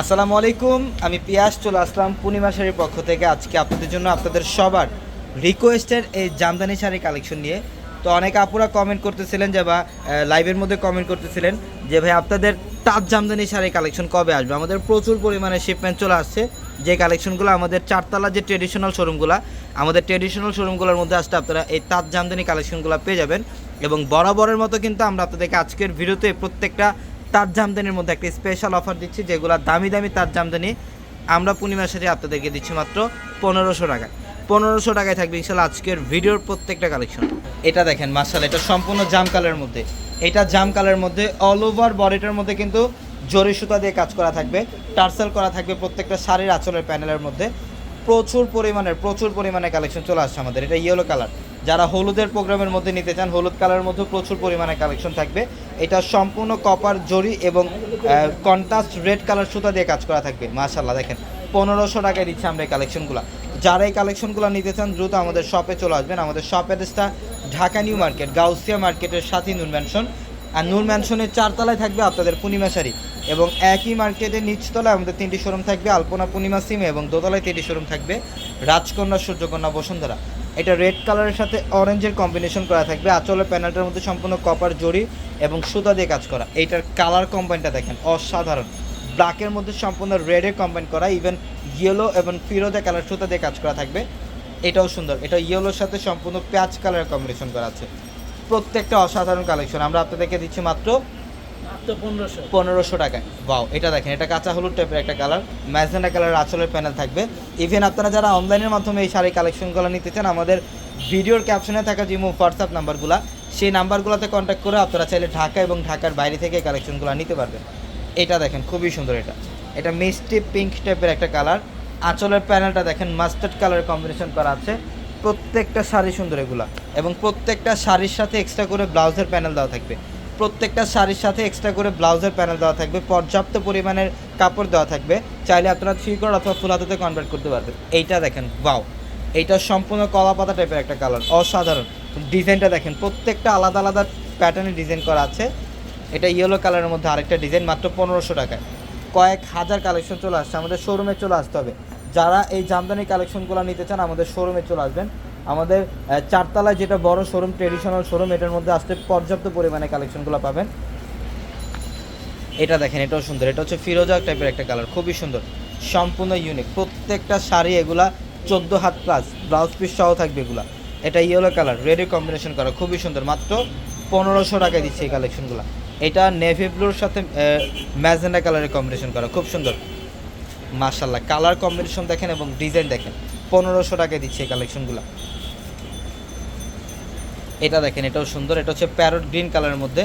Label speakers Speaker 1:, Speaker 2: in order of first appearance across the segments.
Speaker 1: আসসালামু আলাইকুম, আমি পিয়াস, চলে আসলাম পূর্ণিমা শাড়ির পক্ষ থেকে। আজকে আপনাদের জন্য আপনাদের সবার রিকোয়েস্টের এই জামদানি শাড়ি কালেকশন নিয়ে। তো অনেক আপুরা কমেন্ট করতেছিলেন যে বা লাইভের মধ্যে কমেন্ট করতেছিলেন যে, ভাই, আপনাদের তাঁত জামদানি শাড়ি কালেকশন কবে আসবে? আমাদের প্রচুর পরিমাণে শিপমেন্ট চলে আসছে। যে কালেকশনগুলো আমাদের চারতলা যে ট্রেডিশনাল শোরুমগুলো আমাদের ট্রেডিশনাল শোরুমগুলোর মধ্যে আসতে আপনারা এই তাঁত জামদানি কালেকশনগুলো পেয়ে যাবেন। এবং বরাবরের মতো কিন্তু আমরা আপনাদেরকে আজকের ভিডিওতে প্রত্যেকটা তার জামদানির মধ্যে একটা স্পেশাল অফার দিচ্ছি, যেগুলো দামি দামি তার জামদানি আমরা পূর্ণিমার সাথে আপনাদেরকে দিচ্ছি মাত্র পনেরোশো টাকায়। পনেরোশো টাকায় থাকবে ইনশাল্লাহ আজকের ভিডিওর প্রত্যেকটা কালেকশন এটা দেখেন মার্শাল এটা সম্পূর্ণ জাম কালারের মধ্যে। এটা জাম কালারের মধ্যে অল ওভার বডিটার মধ্যে কিন্তু জরি সুতা দিয়ে কাজ করা থাকবে, টার্সেল করা থাকবে প্রত্যেকটা শাড়ির আঁচলের প্যানেলের মধ্যে। প্রচুর পরিমাণের, প্রচুর পরিমাণে কালেকশন চলে আসছে আমাদের। এটা ইয়েলো কালার যারা হলুদের প্রোগ্রামের মধ্যে নিতে চান, হলুদ কালারের মধ্যে প্রচুর পরিমাণে কালেকশন থাকবে। এটা সম্পূর্ণ কপার জরি এবং কন্টাস্ট রেড কালার সুতা দিয়ে কাজ করা থাকবে। মাশাল্লাহ দেখেন, পনেরোশো টাকায় দিচ্ছে আমরা এই কালেকশনগুলো যারা এই কালেকশনগুলো নিতে চান, দ্রুত আমাদের শপে চলে আসবেন। আমাদের শপ অ্যাড্রেসটা ঢাকা নিউ মার্কেট, গাউসিয়া মার্কেটের সাথী নুন ম্যানশন আর নূর ম্যানশনের চারতলায় থাকবে আপনাদের পূর্ণিমা শাড়ি এবং একই মার্কেটের নিচতলায় আমাদের তিনটি শোরুম থাকবে, আলপনা পূর্ণিমা সিমে এবং দোতলায় তিনটি শোরুম থাকবে, রাজকন্যা, সূর্যকন্যা, বসুন্ধরা। এটা রেড কালারের সাথে অরেঞ্জের কম্বিনেশন করা থাকবে আঁচলের প্যানেলটার মধ্যে সম্পূর্ণ কপার জড়ি এবং সুতা দিয়ে কাজ করা। এইটার কালার কম্বাইনটা দেখেন, অসাধারণ। ব্ল্যাকের মধ্যে সম্পূর্ণ রেডের কম্বাইন করা ইভেন ইয়েলো এবং ফিরোজা কালার সুতা দিয়ে কাজ করা থাকবে। এটাও সুন্দর, এটা ইয়েলোর সাথে সম্পূর্ণ প্যাচ কালারের কম্বিনেশন করা আছে। প্রত্যেকটা অসাধারণ কালেকশন আমরা আপনাদেরকে দিচ্ছি মাত্র
Speaker 2: পনেরোশো।
Speaker 1: পনেরোশো টাকায়। বাও এটা দেখেন এটা কাঁচা হলুদ টাইপের একটা কালার ম্যাজেন্ডা কালার আঁচলের প্যানেল থাকবে। ইভেন আপনারা যারা অনলাইনের মাধ্যমে এই শাড়ি কালেকশনগুলো নিতে চান আমাদের ভিডিওর ক্যাপশনে থাকা যে হোয়াটসঅ্যাপ নাম্বারগুলো সেই নাম্বারগুলোতে কন্ট্যাক্ট করে আপনারা চাইলে ঢাকা এবং ঢাকার বাইরে থেকে কালেকশনগুলো নিতে পারবেন। এটা দেখেন খুবই সুন্দর এটা। এটা মিষ্টি পিঙ্ক টাইপের একটা কালার আঁচলের প্যানেলটা দেখেন মাস্টার্ড কালার কম্বিনেশন করা আছে। প্রত্যেকটা শাড়ি সুন্দর এগুলা। এবং প্রত্যেকটা শাড়ির সাথে এক্সট্রা করে ব্লাউজের প্যানেল দেওয়া থাকবে। প্রত্যেকটা শাড়ির সাথে এক্সট্রা করে ব্লাউজের প্যানেল দেওয়া থাকবে। পর্যাপ্ত পরিমাণের কাপড় দেওয়া থাকবে। চাইলে আপনারা থ্রি কোড অথবা ফুল হাতাতে কনভার্ট করতে পারবেন। এইটা দেখেন বাও এইটা সম্পূর্ণ কলা পাতা টাইপের একটা কালার অসাধারণ। ডিজাইনটা দেখেন, প্রত্যেকটা আলাদা আলাদা প্যাটার্নে ডিজাইন করা আছে। এটা ইয়েলো কালারের মধ্যে আরেকটা ডিজাইন মাত্র পনেরোশো টাকায়। কয়েক হাজার কালেকশন চলে আসছে, আমাদের শোরুমে চলে আসতে হবে। যারা এই জামদানি কালেকশনগুলো নিতে চান, আমাদের শোরুমে চলে আসবেন। আমাদের চারতলায় যেটা বড় শোরুম ট্রেডিশনাল শোরুম এটার মধ্যে আসতে পর্যাপ্ত পরিমাণে কালেকশনগুলো পাবেন। এটা দেখেন, এটাও সুন্দর। এটা হচ্ছে ফিরোজা টাইপের একটা কালার খুবই সুন্দর। সম্পূর্ণ ইউনিক প্রত্যেকটা শাড়ি এগুলা চোদ্দ হাত প্লাস ব্লাউজ পিস সহ থাকবে এগুলা। এটা ইয়েলো কালার রেডের কম্বিনেশন করা, খুবই সুন্দর। মাত্র পনেরোশো টাকায় দিচ্ছে এই কালেকশনগুলো। এটা নেভি ব্লুর সাথে ম্যাজেন্ডা কালারের কম্বিনেশন করা, খুব সুন্দর। মার্শাল্লাহ কালার কম্বিনেশন দেখেন এবং ডিজাইন দেখেন। পনেরোশো টাকায় দিচ্ছে এই কালেকশনগুলো এটা দেখেন, এটাও সুন্দর, এটা হচ্ছে প্যারট গ্রিন কালারের মধ্যে।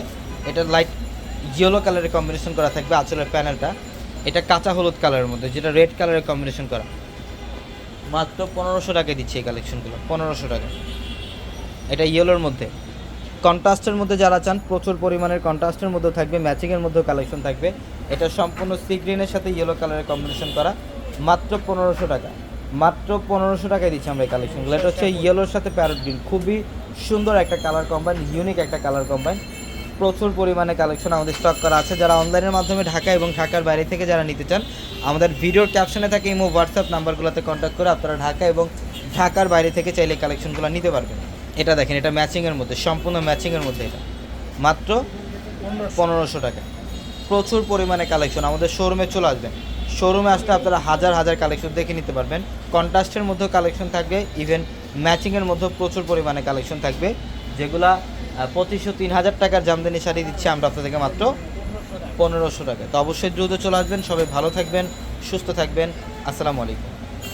Speaker 1: এটা লাইট ইয়েলো কালারের কম্বিনেশন করা থাকবে আঁচলের প্যানেলটা এটা কাঁচা হলুদ কালারের মধ্যে, যেটা রেড কালারের কম্বিনেশন করা। মাত্র পনেরোশো টাকায় দিচ্ছে এই কালেকশনগুলো পনেরোশো টাকা এটা ইয়েলোর মধ্যে। কন্ট্রাস্টের মধ্যে যারা চান, প্রচুর পরিমাণের কন্ট্রাস্টের মধ্যেও থাকবে, ম্যাচিংয়ের মধ্যেও কালেকশন থাকবে। এটা সম্পূর্ণ সি গ্রিনের সাথে ইয়েলো কালারের কম্বিনেশন করা। মাত্র পনেরোশো টাকা। মাত্র পনেরোশো টাকায় দিচ্ছি আমরা এই কালেকশনগুলো এটা হচ্ছে ইয়েলোর সাথে প্যারট গ্রিন খুবই সুন্দর একটা কালার কম্বাইন ইউনিক একটা কালার কম্বাইন প্রচুর পরিমাণে কালেকশন আমাদের স্টক করা আছে। যারা অনলাইনের মাধ্যমে ঢাকা এবং ঢাকার বাইরে থেকে যারা নিতে চান, আমাদের ভিডিওর ক্যাপশনে থাকে ইমো হোয়াটসঅ্যাপ নাম্বারগুলোতে কন্ট্যাক্ট করে আপনারা ঢাকা এবং ঢাকার বাইরে থেকে চাইলে কালেকশনগুলো নিতে পারবেন। এটা দেখেন, এটা ম্যাচিংয়ের মধ্যে, সম্পূর্ণ ম্যাচিংয়ের মধ্যে এটা। মাত্র পনেরোশো টাকা। প্রচুর পরিমাণে কালেকশন আমাদের শোরুমে চলে আসবেন। শোরুমে আসলে আপনারা হাজার হাজার কালেকশন দেখে নিতে পারবেন। কন্ট্রাস্টের মধ্যেও কালেকশন থাকবে ইভেন ম্যাচিংয়ের মধ্যেও প্রচুর পরিমাণে কালেকশন থাকবে। যেগুলা পঁচিশশো, তিন হাজার টাকার জামদানি শাড়ি দিচ্ছি আমরা আপনাদেরকে মাত্র পনেরোশো টাকা। তো অবশ্যই দ্রুত চলে আসবেন। সবাই ভালো থাকবেন, সুস্থ থাকবেন। আসসালামু আলাইকুম।